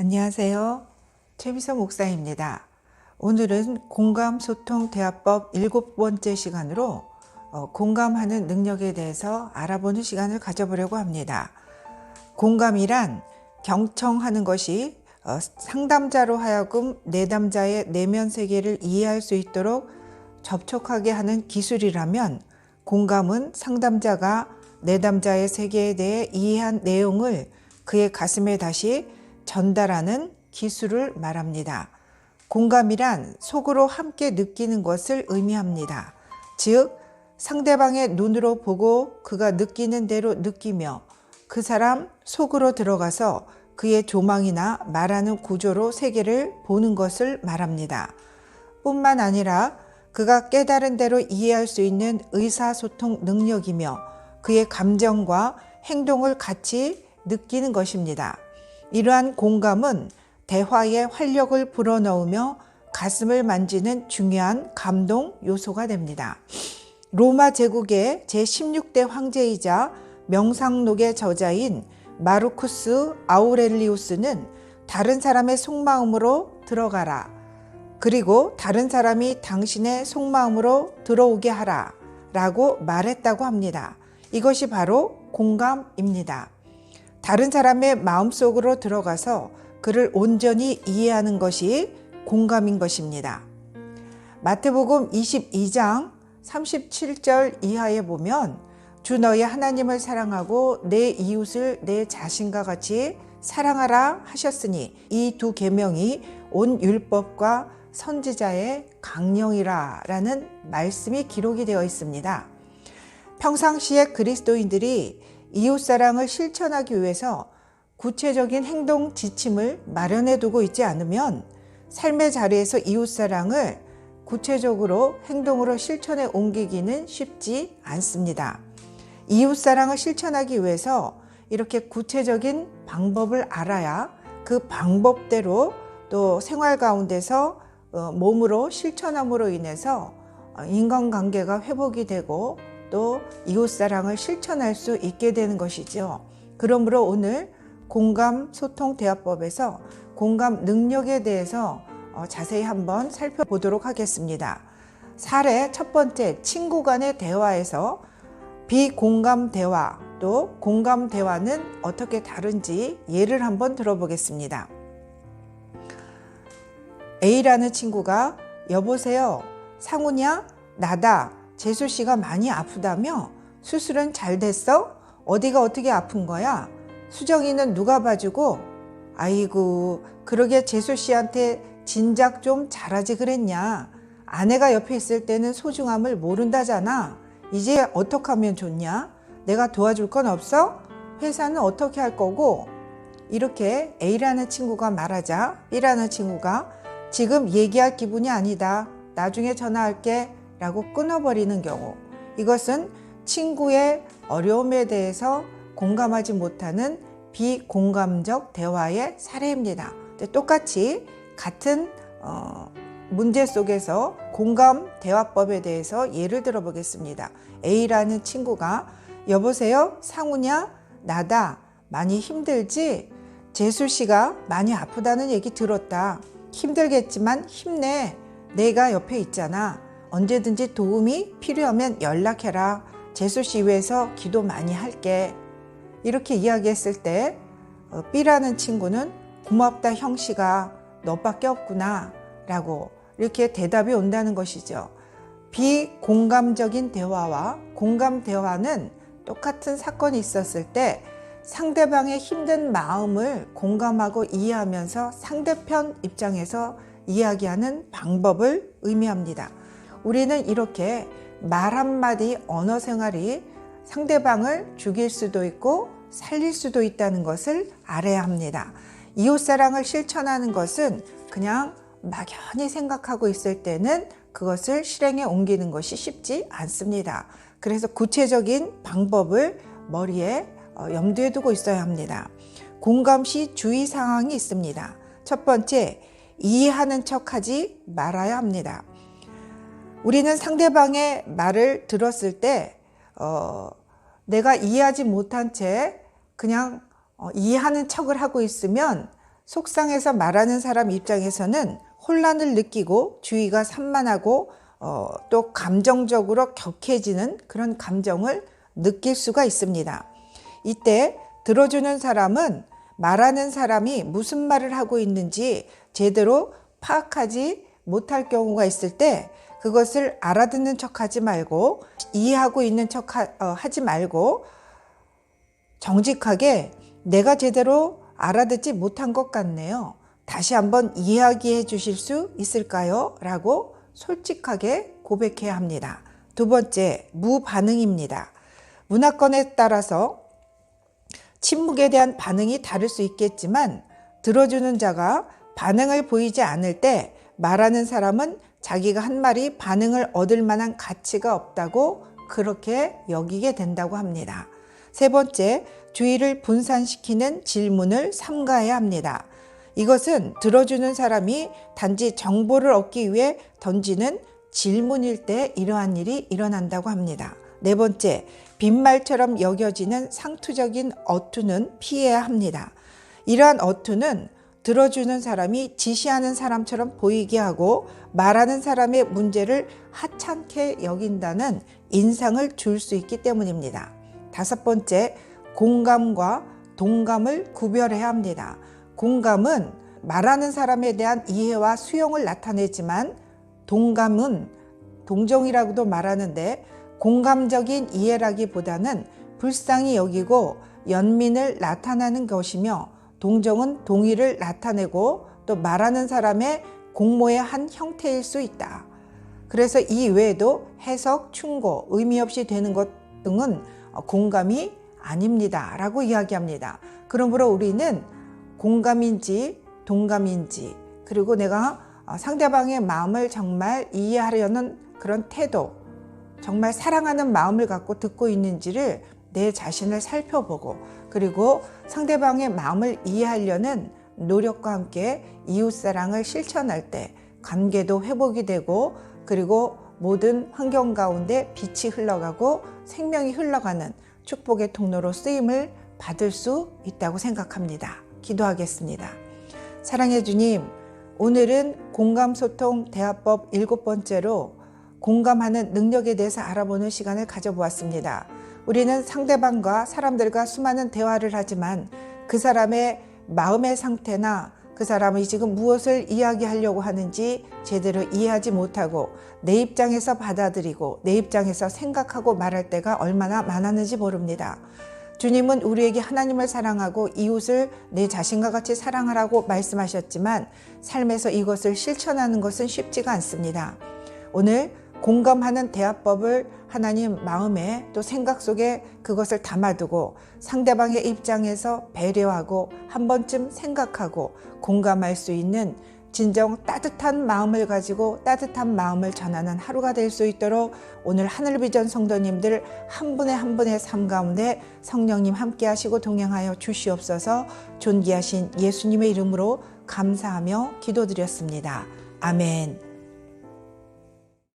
안녕하세요. 최미서 목사입니다. 오늘은 공감 소통 대화법 일곱 번째 시간으로 어, 공감하는 능력에 대해서 알아보는 시간을 가져보려고 합니다. 공감이란 경청하는 것이 어, 상담자로 하여금 내담자의 내면 세계를 이해할 수 있도록 접촉하게 하는 기술이라면 공감은 상담자가 내담자의 세계에 대해 이해한 내용을 그의 가슴에 다시 전달하는 기술을 말합니다. 공감이란 속으로 함께 느끼는 것을 의미합니다. 즉, 상대방의 눈으로 보고 그가 느끼는 대로 느끼며 그 사람 속으로 들어가서 그의 조망이나 말하는 구조로 세계를 보는 것을 말합니다. 뿐만 아니라 그가 깨달은 대로 이해할 수 있는 의사소통 능력이며 그의 감정과 행동을 같이 느끼는 것입니다. 이러한 공감은 대화에 활력을 불어넣으며 가슴을 만지는 중요한 감동 요소가 됩니다. 로마 제국의 제16대 황제이자 명상록의 저자인 마르쿠스 아우렐리우스는 다른 사람의 속마음으로 들어가라. 그리고 다른 사람이 당신의 속마음으로 들어오게 하라. 라고 말했다고 합니다. 이것이 바로 공감입니다. 다른 사람의 마음속으로 들어가서 그를 온전히 이해하는 것이 공감인 것입니다. 마태복음 22장 37절 이하에 보면 주 너의 하나님을 사랑하고 내 이웃을 내 자신과 같이 사랑하라 하셨으니 이 두 계명이 온 율법과 선지자의 강령이라라는 말씀이 기록이 되어 있습니다. 평상시에 그리스도인들이 이웃 사랑을 실천하기 위해서 구체적인 행동 지침을 마련해 두고 있지 않으면 삶의 자리에서 이웃 사랑을 구체적으로 행동으로 실천해 옮기기는 쉽지 않습니다. 이웃 사랑을 실천하기 위해서 이렇게 구체적인 방법을 알아야 그 방법대로 또 생활 가운데서 어, 몸으로 실천함으로 인해서 어, 인간관계가 회복이 되고 또 이웃 사랑을 실천할 수 있게 되는 것이죠. 그러므로 오늘 공감 소통 대화법에서 공감 능력에 대해서 어, 자세히 한번 살펴보도록 하겠습니다. 사례 첫 번째 친구 간의 대화에서 비공감 대화 또 공감 대화는 어떻게 다른지 예를 한번 들어보겠습니다. A라는 친구가 여보세요 상우냐 나다 재수 씨가 많이 아프다며 수술은 잘 됐어? 어디가 어떻게 아픈 거야? 수정이는 누가 봐주고? 아이고 그러게 재수 씨한테 진작 좀 잘하지 그랬냐? 아내가 옆에 있을 때는 소중함을 모른다잖아. 이제 어떻게 하면 좋냐? 내가 도와줄 건 없어? 회사는 어떻게 할 거고? 이렇게 A라는 친구가 말하자 B라는 친구가 지금 얘기할 기분이 아니다. 나중에 전화할게. 라고 끊어버리는 경우. 이것은 친구의 어려움에 대해서 공감하지 못하는 비공감적 대화의 사례입니다. 똑같이 같은 어, 문제 속에서 공감 대화법에 대해서 예를 들어 보겠습니다. A라는 친구가 여보세요? 상우냐? 나다. 많이 힘들지? 재수 씨가 많이 아프다는 얘기 들었다. 힘들겠지만 힘내. 내가 옆에 있잖아. 언제든지 도움이 필요하면 연락해라. 재수 씨 위해서 기도 많이 할게. 이렇게 이야기했을 때 어, B라는 친구는 고맙다 형씨가 너밖에 없구나 라고 이렇게 대답이 온다는 것이죠. 비공감적인 대화와 공감 대화는 똑같은 사건이 있었을 때 상대방의 힘든 마음을 공감하고 이해하면서 상대편 입장에서 이야기하는 방법을 의미합니다. 우리는 이렇게 말 한마디 언어 생활이 상대방을 죽일 수도 있고 살릴 수도 있다는 것을 알아야 합니다. 이웃 사랑을 실천하는 것은 그냥 막연히 생각하고 있을 때는 그것을 실행에 옮기는 것이 쉽지 않습니다. 그래서 구체적인 방법을 머리에 어, 염두에 두고 있어야 합니다. 공감 시 주의 사항이 있습니다. 첫 번째, 이해하는 척 하지 말아야 합니다. 우리는 상대방의 말을 들었을 때, 어, 내가 이해하지 못한 채 그냥 어, 이해하는 척을 하고 있으면 속상해서 말하는 사람 입장에서는 혼란을 느끼고 주의가 산만하고 어, 또 감정적으로 격해지는 그런 감정을 느낄 수가 있습니다. 이때 들어주는 사람은 말하는 사람이 무슨 말을 하고 있는지 제대로 파악하지 못할 경우가 있을 때 그것을 알아듣는 척 하지 말고 이해하고 있는 척 하, 어, 하지 말고 정직하게 내가 제대로 알아듣지 못한 것 같네요. 다시 한번 이야기해 주실 수 있을까요? 라고 솔직하게 고백해야 합니다. 두 번째, 무반응입니다. 문화권에 따라서 침묵에 대한 반응이 다를 수 있겠지만 들어주는 자가 반응을 보이지 않을 때 말하는 사람은 자기가 한 말이 반응을 얻을 만한 가치가 없다고 그렇게 여기게 된다고 합니다. 세 번째, 주의를 분산시키는 질문을 삼가해야 합니다. 이것은 들어주는 사람이 단지 정보를 얻기 위해 던지는 질문일 때 이러한 일이 일어난다고 합니다. 네 번째, 빈말처럼 여겨지는 상투적인 어투는 피해야 합니다. 이러한 어투는 들어주는 사람이 지시하는 사람처럼 보이게 하고 말하는 사람의 문제를 하찮게 여긴다는 인상을 줄 수 있기 때문입니다. 다섯 번째, 공감과 동감을 구별해야 합니다. 공감은 말하는 사람에 대한 이해와 수용을 나타내지만 동감은 동정이라고도 말하는데 공감적인 이해라기보다는 불쌍히 여기고 연민을 나타내는 것이며 동정은 동의를 나타내고 또 말하는 사람의 공모의 한 형태일 수 있다. 그래서 이 외에도 해석, 충고, 의미 없이 되는 것 등은 공감이 아닙니다. 라고 이야기합니다. 그러므로 우리는 공감인지 동감인지 그리고 내가 상대방의 마음을 정말 이해하려는 그런 태도, 정말 사랑하는 마음을 갖고 듣고 있는지를 내 자신을 살펴보고 그리고 상대방의 마음을 이해하려는 노력과 함께 이웃사랑을 실천할 때 관계도 회복이 되고 그리고 모든 환경 가운데 빛이 흘러가고 생명이 흘러가는 축복의 통로로 쓰임을 받을 수 있다고 생각합니다. 기도하겠습니다. 사랑해 주님, 오늘은 공감소통 대화법 일곱 번째로 공감하는 능력에 대해서 알아보는 시간을 가져보았습니다. 우리는 상대방과 사람들과 수많은 대화를 하지만 그 사람의 마음의 상태나 그 사람이 지금 무엇을 이야기하려고 하는지 제대로 이해하지 못하고 내 입장에서 받아들이고 내 입장에서 생각하고 말할 때가 얼마나 많았는지 모릅니다. 주님은 우리에게 하나님을 사랑하고 이웃을 내 자신과 같이 사랑하라고 말씀하셨지만 삶에서 이것을 실천하는 것은 쉽지가 않습니다. 오늘 공감하는 대화법을 하나님 마음에 또 생각 속에 그것을 담아두고 상대방의 입장에서 배려하고 한 번쯤 생각하고 공감할 수 있는 진정 따뜻한 마음을 가지고 따뜻한 마음을 전하는 하루가 될 수 있도록 오늘 하늘비전 성도님들 한 분의 한 분의 삶 가운데 성령님 함께 하시고 동행하여 주시옵소서 존귀하신 예수님의 이름으로 감사하며 기도드렸습니다. 아멘.